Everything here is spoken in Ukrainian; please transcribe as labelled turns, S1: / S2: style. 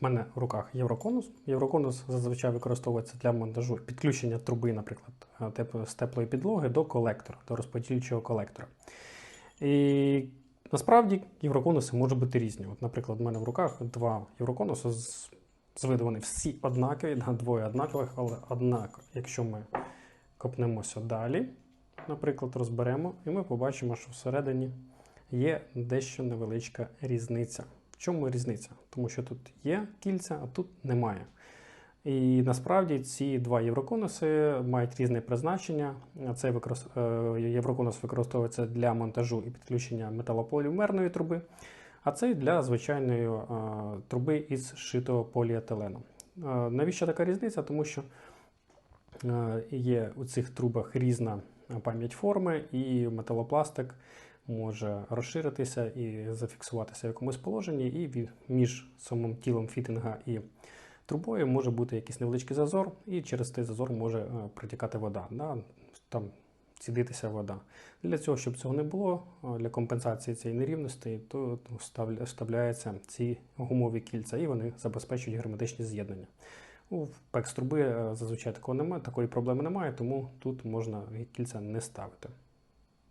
S1: У мене в руках євроконус. Євроконус зазвичай використовується для монтажу підключення труби, наприклад, е, з теплої підлоги до колектора, до розподільчого колектора. І насправді євроконуси можуть бути різні. От, наприклад, в мене в руках два євроконуси з, виду вони всі однакові, двоє однакових, але однакові. Якщо ми копнемося далі, наприклад, розберемо, і ми побачимо, що всередині є дещо невеличка різниця. Чому різниця? Тому що тут є кільця, а тут немає. І насправді ці два євроконуси мають різне призначення. Цей використ... е, євроконус використовується для монтажу і підключення металополімерної труби, а цей для звичайної е, труби із шитого поліетилену. Е, Навіщо така різниця? Тому що є у цих трубах різна пам'ять форми, і металопластик може розширитися і зафіксуватися в якомусь положенні, і між самим тілом фітинга і трубою може бути якийсь невеличкий зазор, і через цей зазор може е, протікати вода. Да? Там цідитися вода. Для цього, щоб цього не було, е, для компенсації цієї нерівності, то вставляються ці гумові кільця, і вони забезпечують герметичні з'єднання. У пекс труби е, зазвичай такого немає, такої проблеми немає, тому тут можна кільця не ставити.